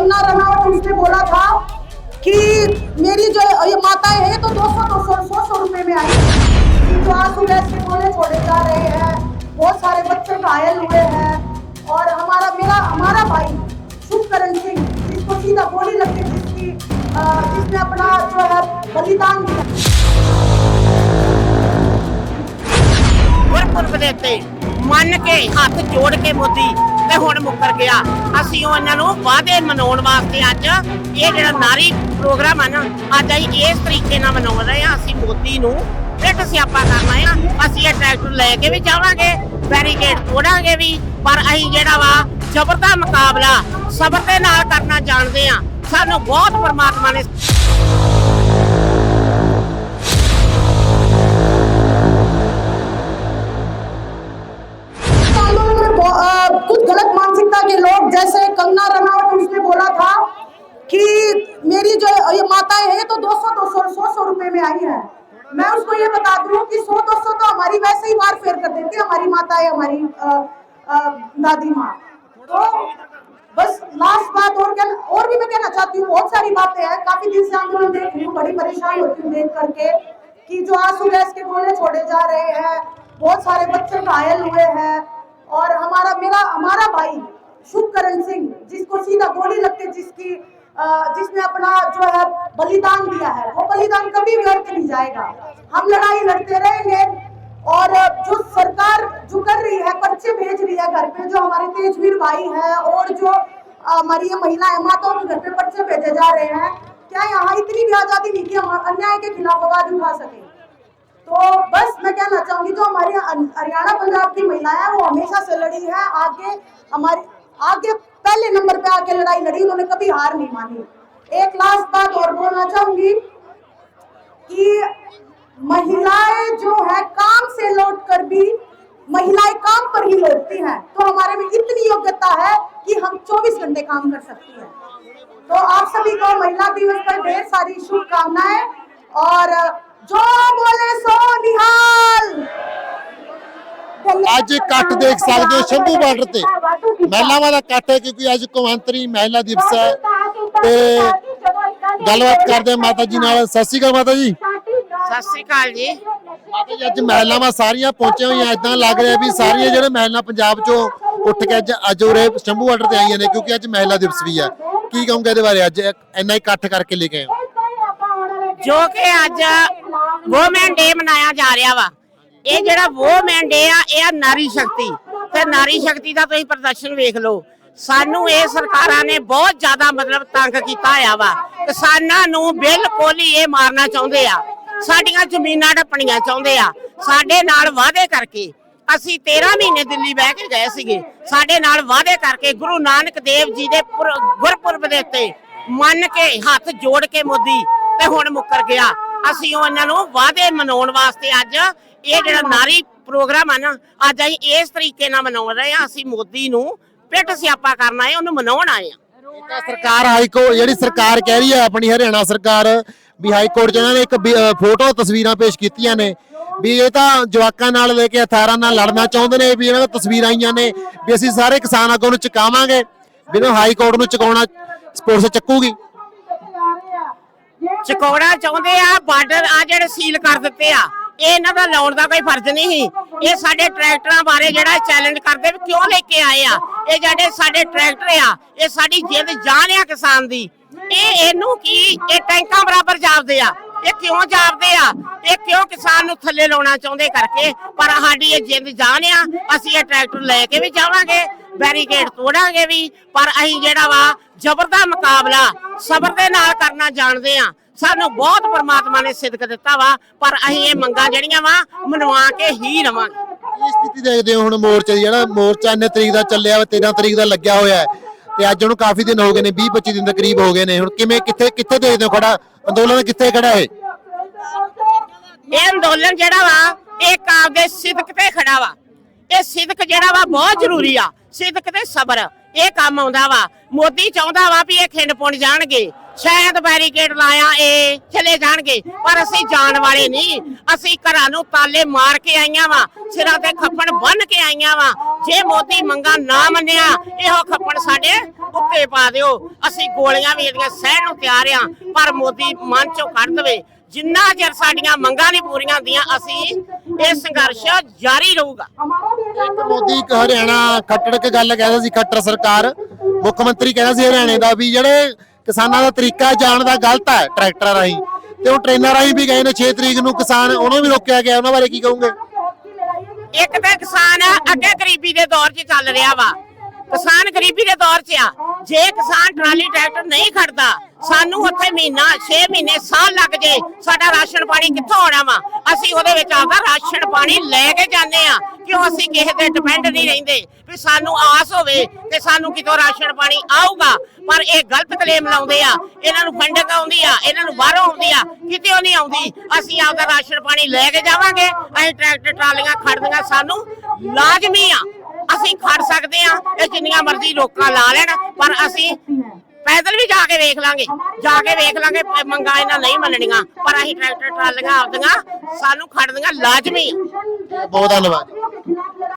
कंगना रनावत उसने बोला था कि मेरी जो ये माता है तो दो सौ दो सौ सौ सौ रुपये में आई। तो आँसू गैस के गोले छोड़े जा रहे हैं। बहुत सारे बच्चे घायल हुए हैं। और हमारा, मेरा, हमारा भाई सुखकरण सिंह, जिसको सीधा गोली लगती गई, जिसकी जिसने अपना जो है, बलिदान दिया। मन के हाथ जोड़ के मोदी ਤੇ ਹੁਣ ਮੁੱਕਰ ਗਿਆ। ਅਸੀਂ ਉਹਨਾਂ ਨੂੰ ਵਾਅਦੇ ਮਨਾਉਣ ਵਾਸਤੇ ਅੱਜ ਇਹ ਜਿਹੜਾ ਨਾਰੀ ਪ੍ਰੋਗਰਾਮ ਆ ਅੱਜ ਅਸੀਂ ਇਸ ਤਰੀਕੇ ਨਾਲ ਮਨਾਉ ਰਹੇ ਹਾਂ। ਅਸੀਂ ਮੋਦੀ ਨੂੰ ਪਿੱਠ ਸਿਆਪਾ ਕਰਨਾ ਆ ਅਸੀਂ ਇਹ ਟਰੈਕਟਰ ਲੈ ਕੇ ਵੀ ਜਾਵਾਂਗੇ, ਬੈਰੀਕੇਡ ਤੋੜਾਂਗੇ ਵੀ, ਪਰ ਅਸੀਂ ਜਿਹੜਾ ਵਾ ਜ਼ਬਰ ਦਾ ਮੁਕਾਬਲਾ ਸਬਰ ਦੇ ਨਾਲ ਕਰਨਾ ਜਾਣਦੇ ਆ ਸਾਨੂੰ ਬਹੁਤ ਪਰਮਾਤਮਾ ਨੇ कुछ गलत मानसिकता के लोग, जैसे कंगना रनावत उसने बोला था कि मेरी जो ये माताएँ हैं तो 200 200 सौ सौ रुपए में आई है। मैं उसको ये बता दूँ कि 100 200 तो हमारी वैसे ही वार फेर कर देती है, हमारी माताएँ, हमारी दादी माँ। तो बस लास्ट बात और क्या, और भी मैं कहना चाहती हूँ, बहुत सारी बातें हैं। काफ़ी दिन से आंदोलन देख रही हूँ, बड़ी परेशान होती हूँ देख करके कि जो आँसू गैस के गोले छोड़े जा रहे हैं, बहुत सारे बच्चे घायल हुए हैं। और हमारा, मेरा, हमारा भाई शुभकरण सिंह, जिसको सीधा गोली लगते जिसकी जिसने अपना जो है, बलिदान दिया है, वो बलिदान कभी व्यर्थ नहीं जाएगा। हम लड़ाई लड़ते रहेंगे और जो सरकार जो कर रही है, पर्चे भेज रही है घर पे, जो हमारे तेजवीर भाई हैं और जो हमारी ये महिलाएँ माताओं के घर पे पर्चे भेजे जा रहे हैं, क्या यहाँ इतनी भी आज़ादी नहीं कि हम अन्याय के खिलाफ आवाज़ उठा सके? तो बस मैं कहना चाहूँगी, जो हमारी हरियाणा पंजाब की महिलाएँ हैं, वो हमेशा से लड़ी है। आगे हमारी, आगे पहले नंबर पे आके लड़ाई लड़ी, उन्होंने कभी हार नहीं मानी। एक लास्ट बात और बोलना चाहूँगी कि महिलाएँ जो है, काम से लौट कर भी महिलाएँ काम पर ही लौटती हैं। तो हमारे में इतनी योग्यता है कि हम 24 घंटे काम कर सकती हैं। तो आप सभी को महिला दिवस पर ढेर सारी शुभकामनाएँ और ਅੱਜ ਕੱਟ ਦੇਖ ਸਕਦੇ ਹੋ ਸ਼ੰਭੂ ਬਾਰਡਰ ਤੇ। ਮਹਿਲਾਵਾਂ ਦਾ ਕੱਟ ਹੈ ਕਿਉਂਕਿ ਅੱਜ ਕੌਮਾਂਤਰੀ ਮਹਿਲਾ ਦਿਵਸ ਹੈ। ਤੇ ਗੱਲਬਾਤ ਕਰਦੇ ਮਾਤਾ ਜੀ ਨਾਲ। ਸਤਿ ਸ਼੍ਰੀ ਅਕਾਲ ਮਾਤਾ ਜੀ। ਸਤਿ ਸ਼੍ਰੀ ਅਕਾਲ ਜੀ। ਮਾਤਾ ਜੀ ਅੱਜ ਮਹਿਲਾਵਾਂ ਸਾਰੀਆਂ ਪਹੁੰਚੇ ਹੋਈਆਂ। ਇਦਾਂ ਲੱਗ ਰਿਹਾ ਵੀ ਸਾਰੀਆਂ ਜਿਹੜੇ ਮਹਿਲਾ ਪੰਜਾਬ ਚੋਂ ਉੱਠ ਕੇ ਅੱਜ ਅਜੋਰੇ ਸ਼ੰਭੂ ਬਾਰਡਰ ਤੇ ਆਈਆਂ ਨੇ ਕਿਉਂਕਿ ਅੱਜ ਮਹਿਲਾ ਦਿਵਸ ਵੀ ਹੈ। ਕੀ ਕਹੂੰਗਾ ਇਹਦੇ ਬਾਰੇ? ਅੱਜ ਇੰਨਾ ਇਕੱਠ ਕਰਕੇ ਲੈ ਕੇ ਆਏ ਜੋ ਕਿ ਅੱਜ ਵੋਮੈਨ ਡੇ ਮਨਾਇਆ ਜਾ ਰਿਹਾ ਵਾ। ਇਹ ਜਿਹੜਾ ਵੋਮੈਨ ਡੇ ਆ, ਇਹ ਆ ਨਾਰੀ ਸ਼ਕਤੀ। ਤੇ ਨਾਰੀ ਸ਼ਕਤੀ ਦਾ ਤੁਸੀਂ ਪ੍ਰਦਰਸ਼ਨ ਵੇਖ ਲਓ। ਸਾਨੂੰ ਇਹ ਸਰਕਾਰਾਂ ਨੇ ਬਹੁਤ ਜ਼ਿਆਦਾ ਮਤਲਬ ਤੰਗ ਕੀਤਾ ਹੋਇਆ ਵਾ। ਕਿਸਾਨਾਂ ਨੂੰ ਬਿਲਕੁਲ ਹੀ ਇਹ ਮਾਰਨਾ ਚਾਹੁੰਦੇ ਆ। ਸਾਡੀਆਂ ਜ਼ਮੀਨਾਂ ਢੱਪਣੀਆਂ ਚਾਹੁੰਦੇ ਆ। ਸਾਡੇ ਨਾਲ ਵਾਅਦੇ ਕਰਕੇ ਅਸੀਂ 13 ਮਹੀਨੇ ਦਿੱਲੀ ਬਹਿ ਕੇ ਗਏ ਸੀਗੇ। ਸਾਡੇ ਨਾਲ ਵਾਅਦੇ ਕਰਕੇ ਗੁਰੂ ਨਾਨਕ ਦੇਵ ਜੀ ਦੇ ਗੁਰਪੁਰਬ ਦੇ ਉੱਤੇ ਮੰਨ ਕੇ ਹੱਥ ਜੋੜ ਕੇ ਮੋਦੀ ਤੇ ਹੁਣ ਮੁੱਕਰ ਗਿਆ। ਅਸੀਂ ਉਹਨਾਂ ਨੂੰ ਵਾਅਦੇ ਮਨਾਉਣ ਵਾਸਤੇ ਅੱਜ ਇਹ ਜਿਹੜਾ ਨਾਰੀ ਪ੍ਰੋਗਰਾਮ ਆ ਨਾ ਅੱਜ ਅਸੀਂ ਇਸ ਤਰੀਕੇ ਨਾਲ ਮਨਾਉ ਰਹੇ ਹਾਂ। ਅਸੀਂ ਮੋਦੀ ਨੂੰ ਪਿੱਠ ਸਿਆਪਾ ਕਰਨਾ ਹੈ ਉਹਨੂੰ ਮਨਾਉਣ ਆਏ ਆ ਤਾਂ ਸਰਕਾਰ ਹਾਈ ਕੋਰਟ ਜਿਹੜੀ ਸਰਕਾਰ ਕਹਿ ਰਹੀ ਹੈ ਆਪਣੀ ਹਰਿਆਣਾ ਸਰਕਾਰ ਵੀ ਹਾਈ ਕੋਰਟ 'ਚ ਇਹਨਾਂ ਨੇ ਇੱਕ ਫੋਟੋ ਤਸਵੀਰਾਂ ਪੇਸ਼ ਕੀਤੀਆਂ ਨੇ। ਵੀ ਇਹ ਤਾਂ ਜਵਾਕਾਂ ਨਾਲ ਲੈ ਕੇ ਹਥਿਆਰਾਂ ਨਾਲ ਲੜਨਾ ਚਾਹੁੰਦੇ ਨੇ ਵੀ ਇਹਨਾਂ ਦਾ ਤਸਵੀਰਾਂ ਆਈਆਂ ਨੇ ਵੀ ਅਸੀਂ ਸਾਰੇ ਕਿਸਾਨ ਆਗੂ ਨੂੰ ਚੁਕਾਵਾਂਗੇ ਵੀ ਇਹਨੂੰ ਹਾਈ ਕੋਰਟ ਨੂੰ ਚੁਕਾਉਣਾ ਪੁਲਿਸ ਚੱਕੂਗੀ। ਚਕੌੜਾ ਚਾਹੁੰਦੇ ਆ, ਬਾਰਡਰ ਆ ਜਿਹੜੇ ਸੀਲ ਕਰ ਦਿੱਤੇ ਆ, ਇਹ ਇਹਨਾਂ ਦਾ ਲਾਉਣ ਦਾ ਕੋਈ ਫਰਜ਼ ਨਹੀਂ ਸੀ। ਇਹ ਸਾਡੇ ਟਰੈਕਟਰਾਂ ਬਾਰੇ ਜਿਹੜਾ ਚੈਲੰਜ ਕਰਦੇ ਵੀ ਕਿਉਂ ਲੈ ਕੇ ਆਏ ਆ? ਇਹ ਜਿਹੜੇ ਸਾਡੇ ਟਰੈਕਟਰ ਆ, ਇਹ ਸਾਡੀ ਜਿੰਦ ਜਾਨ ਆ ਕਿਸਾਨ ਦੀ। ਇਹ ਇਹਨੂੰ ਕੀ, ਇਹ ਟੈਂਕਾਂ ਬਰਾਬਰ ਜਾਪਦੇ ਆ, ਇਹ ਕਿਉਂ ਜਾਪਦੇ ਆ? ਇਹ ਕਿਉਂ ਕਿਸਾਨ ਨੂੰ ਥੱਲੇ ਲਾਉਣਾ ਚਾਹੁੰਦੇ ਕਰਕੇ? ਪਰ ਸਾਡੀ ਇਹ ਜਿੰਦ ਜਾਨ ਆ, ਅਸੀਂ ਇਹ ਟਰੈਕਟਰ ਲੈ ਕੇ ਵੀ ਜਾਵਾਂਗੇ, ਬੈਰੀਕੇਡ ਤੋੜਾਂਗੇ ਵੀ, ਪਰ ਅਸੀਂ ਜਿਹੜਾ ਵਾ ਜ਼ਬਰ ਦਾ ਮੁਕਾਬਲਾ ਸਬਰ ਦੇ ਨਾਲ ਕਰਨਾ ਜਾਣਦੇ ਆ। ਸਾਨੂੰ ਬਹੁਤ ਪਰਮਾਤਮਾ ਨੇ ਸਿੱਧਕ ਦਿੱਤਾ ਵਾ ਪਰ ਅਸੀਂ ਇਹ ਮੰਗਾਂ ਜਿਹੜੀਆਂ ਵਾ ਮਨਵਾ ਕੇ ਹੀ ਰਵਾਂਗੇ। ਕੀ ਸਥਿਤੀ ਦੇਖਦੇ ਹੋ ਹੁਣ ਮੋਰਚੇ ਦੀ? ਜਿਹੜਾ ਮੋਰਚਾ ਇੰਨੇ ਤਰੀਕ ਦਾ ਚੱਲਿਆ ਵਾ 13 ਤਰੀਕ ਦਾ ਲੱਗਿਆ ਹੋਇਆ ਹੈ ਤੇ ਅੱਜ ਉਹਨੂੰ ਕਾਫੀ ਦਿਨ ਹੋ ਗਏ ਨੇ 20 25 ਦਿਨ ਦੇ ਕਰੀਬ ਹੋ ਗਏ ਨੇ। ਹੁਣ ਕਿਵੇਂ ਕਿੱਥੇ ਕਿੱਥੇ ਦੇਖਦੇ ਹੋ ਖੜਾ? ਅੰਦੋਲਨ ਕਿੱਥੇ ਖੜਾ ਹੈ ਇਹ ਅੰਦੋਲਨ ਜਿਹੜਾ ਵਾ ਇਹ ਆਪਦੇ ਸਿਦਕ ਤੇ ਖੜਾ ਵਾ। ਇਹ ਸਿਦਕ ਜਿਹੜਾ ਵਾ ਬਹੁਤ ਜ਼ਰੂਰੀ ਆ। ਸਿਦਕ ਤੇ ਸਬਰ ਇਹ ਕੰਮ ਆਉਂਦਾ ਵਾ। ਮੋਦੀ ਚਾਹੁੰਦਾ ਵਾ ਵੀ ਇਹ ਖਿੰਡ ਪੁਣ ਜਾਣਗੇ। ਸ਼ਾਇਦ ਬੈਰੀਕੇਡ ਲਾਇਆ ਇਹ ਚਲੇ ਜਾਣਗੇ। ਪਰ ਅਸੀਂ ਜਾਣ ਵਾਲੇ ਨਹੀਂ। ਅਸੀਂ ਘਰਾਂ ਨੂੰ ਤਾਲੇ ਮਾਰ ਕੇ ਆਈਆਂ ਵਾ, ਸਿਰਾਂ ਤੇ ਖੱਪਣ ਬੰਨ ਕੇ ਆਈਆਂ ਵਾ। ਜੇ ਮੋਦੀ ਮੰਗਾ ਨਾ ਮੰਨਿਆ, ਇਹੋ ਖੱਪਣ ਸਾਡੇ ਉੱਤੇ ਪਾ ਦਿਓ। ਅਸੀਂ ਗੋਲੀਆਂ ਵੀ ਇਹਦੀਆਂ ਸਹਿਣ ਨੂੰ ਤਿਆਰ ਆ, ਪਰ ਮੋਦੀ ਮਨ ਚੋਂ ਕੱਢ ਦੇਵੇ। ਜਿੰਨਾ ਚਿਰ ਸਾਡੀਆਂ ਮੰਗਾਂ ਨਹੀਂ ਪੂਰੀਆਂ ਹੁੰਦੀਆਂ, ਅਸੀਂ ਇਹ ਸੰਘਰਸ਼ ਜਾਰੀ ਰਹੂਗਾ। ਇੱਕ ਮੋਦੀ, ਇੱਕ ਹਰਿਆਣਾ ਖੱਟੜ ਕੇ ਗੱਲ ਕਹਿੰਦਾ ਸੀ ਖੱਟਰ ਸਰਕਾਰ। ਮੁੱਖ ਮੰਤਰੀ ਕਹਿੰਦਾ ਸੀ ਹਰਿਆਣੇ ਦਾ ਵੀ ਜਿਹੜੇ ਕਿਸਾਨਾਂ ਦਾ ਤਰੀਕਾ ਜਾਣ ਦਾ ਗਲਤ ਹੈ ਟਰੈਕਟਰਾਂ ਰਾਹੀਂ। ਤੇ ਉਹ ਟ੍ਰੇਨਾਂ ਰਾਹੀਂ ਵੀ ਗਏ ਨੇ 6 ਤਰੀਕ ਨੂੰ ਕਿਸਾਨ ਉਹਨੂੰ ਵੀ ਰੋਕਿਆ ਗਿਆ, ਉਹਨਾਂ ਬਾਰੇ ਕੀ ਕਹੋਗੇ? ਇੱਕ ਤਾਂ ਕਿਸਾਨ ਅੱਗੇ ਗਰੀਬੀ ਦੇ ਦੌਰ 'ਚ ਚੱਲ ਰਿਹਾ ਵਾ। ਕਿਸਾਨ ਗਰੀਬੀ ਦੇ ਦੌਰ 'ਚ ਆ। ਜੇ ਕਿਸਾਨ ਟਰਾਲੀ, ਟਰੈਕਟਰ ਨਹੀਂ ਖੜਦਾ, ਸਾਨੂੰ ਉੱਥੇ ਮਹੀਨਾ 6 ਮਹੀਨੇ, ਸਾਲ ਲੱਗ ਜੇ, ਸਾਡਾ ਰਾਸ਼ਨ ਪਾਣੀ ਕਿੱਥੋਂ ਆਉਣਾ ਵਾ? ਅਸੀਂ ਉਹਦੇ ਵਿੱਚ ਆਪਦਾ ਰਾਸ਼ਨ ਪਾਣੀ ਲੈ ਕੇ ਜਾਂਦੇ ਆ ਕਿਉਂ ਅਸੀਂ ਕਿਸੇ ਤੇ ਡਿਪੈਂਡ ਨਹੀਂ ਰਹਿੰਦੇ? ਵੀ ਸਾਨੂੰ ਆਸ ਹੋਵੇ ਤੇ ਸਾਨੂੰ ਕਿਤੋਂ ਰਾਸ਼ਨ ਪਾਣੀ ਆਊਗਾ। ਪਰ ਇਹ ਗਲਤ ਕਲੇਮ ਲਾਉਂਦੇ ਆ। ਇਹਨਾਂ ਨੂੰ ਫੰਡਿੰਗ ਆਉਂਦੀ ਆ, ਇਹਨਾਂ ਨੂੰ ਬਾਹਰੋਂ ਆਉਂਦੀ ਆ, ਕਿਤੇ ਨਹੀਂ ਆਉਂਦੀ। ਅਸੀਂ ਆਪਦਾ ਰਾਸ਼ਨ ਪਾਣੀ ਲੈ ਕੇ ਜਾਵਾਂਗੇ। ਅਸੀਂ ਟਰੈਕਟਰ, ਟਰਾਲੀਆਂ ਖੜਦੀਆਂ ਸਾਨੂੰ ਲਾਜ਼ਮੀ ਆ। ਅਸੀਂ ਖੜ ਸਕਦੇ ਆ ਇਹ ਜਿੰਨੀਆਂ ਮਰਜ਼ੀ ਲੋਕਾਂ ਲਾ ਲੈਣ, ਪਰ ਅਸੀਂ ਪੈਦਲ ਵੀ ਜਾ ਕੇ ਵੇਖ ਲਾਂਗੇ। ਜਾ ਕੇ ਵੇਖ ਲਾਂਗੇ ਪ- ਮੰਗਾਂ ਇਹਨਾਂ ਨਹੀਂ ਮੰਨਣੀਆਂ। ਪਰ ਅਸੀਂ ਟਰੈਕਟਰ, ਟਰਾਲੀਆਂ ਆਪਦੀਆਂ ਸਾਨੂੰ ਖੜਦੀਆਂ ਲਾਜ਼ਮੀ। ਬਹੁਤ ਧੰਨਵਾਦ।